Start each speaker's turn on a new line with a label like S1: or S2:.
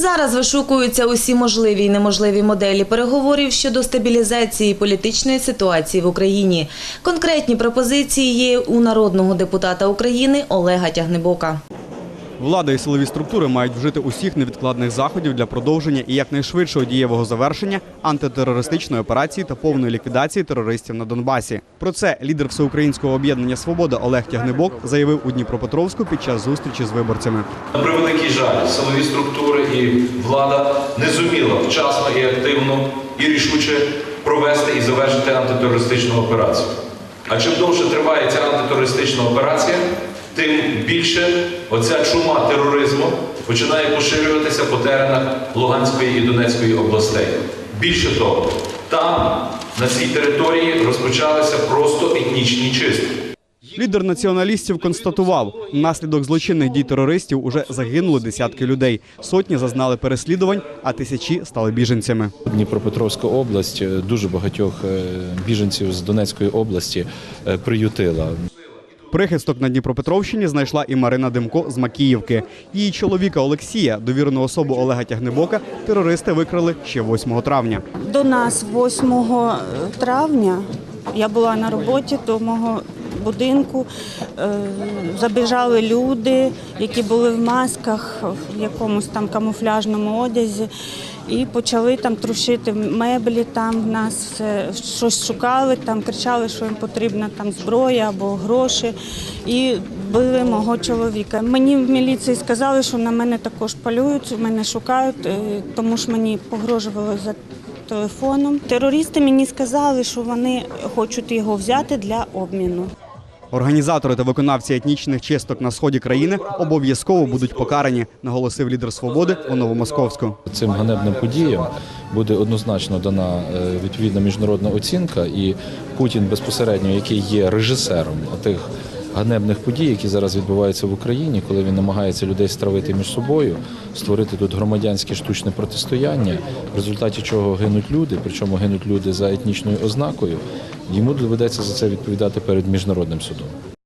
S1: Зараз вишукуються усі можливі і неможливі моделі переговорів щодо стабілізації політичної ситуації в Україні. Конкретні пропозиції є у народного депутата України Олега Тягнебока.
S2: Влада і силові структури мають вжити усіх невідкладних заходів для продовження і якнайшвидшого дієвого завершення антитерористичної операції та повної ліквідації терористів на Донбасі. Про це лідер всеукраїнського об'єднання Свобода Олег Тягнебок заявив у Дніпропетровську під час зустрічі з виборцями.
S3: На превеликий жаль, силові структури і влада не зуміла вчасно і активно і рішуче провести і завершити антитерористичну операцію. А чим довше триває ця антитерористична операція, тим більше оця чума тероризму починає поширюватися по теренах Луганської і Донецької областей. Більше того, там, на цій території, розпочалися просто етнічні чистки.
S2: Лідер націоналістів констатував, внаслідок злочинних дій терористів уже загинули десятки людей. Сотні зазнали переслідувань, а тисячі стали біженцями.
S4: Дніпропетровська область е, дуже багатьох е, біженців з Донецької області е, приютила.
S2: Прихисток на Дніпропетровщині знайшла і Марина Демко з Макіївки. Її чоловіка Олексія, довірену особу Олега Тягнебока, терористи викрали ще 8 травня.
S5: До нас 8 травня я була на роботі до мого будинку. Е, Забіжали люди, які були в масках, в якомусь там камуфляжному одязі, і почали там трушити меблі. Там в нас щось шукали, там кричали, що їм потрібна там зброя або гроші. І били мого чоловіка. Мені в міліції сказали, що на мене також полюють, мене шукають, е, тому що мені погрожували за телефоном. Терористи мені сказали, що вони хочуть його взяти для обміну.
S2: Організатори та виконавці етнічних чисток на сході країни обов'язково будуть покарані, наголосив лідер свободи у Новомосковську.
S4: Цим ганебним подіям буде однозначно дана е, відповідна міжнародна оцінка, і Путін безпосередньо, який є режисером тих ганебних подій, які зараз відбуваються в Україні, коли він намагається людей стравити між собою, створити тут громадянське штучне протистояння, в результаті чого гинуть люди, причому гинуть люди за етнічною ознакою. Йому доведеться за це відповідати перед міжнародним судом.